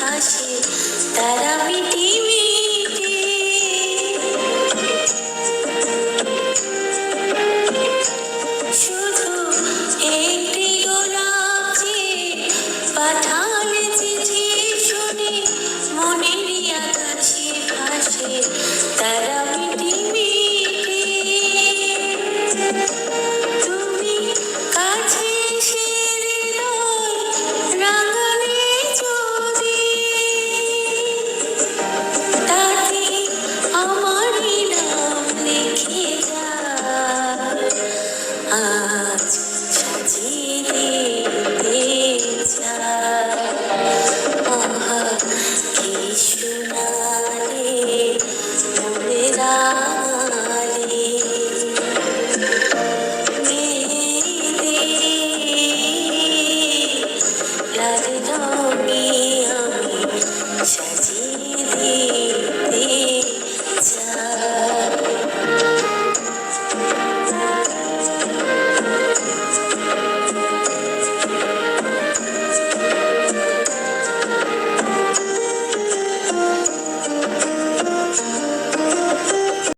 হাসে, তারা মিটি মিটি শুধু একটি গোলাপ যে পাঠালে চিঠি শুনে মনের কাছে ভাসে তারা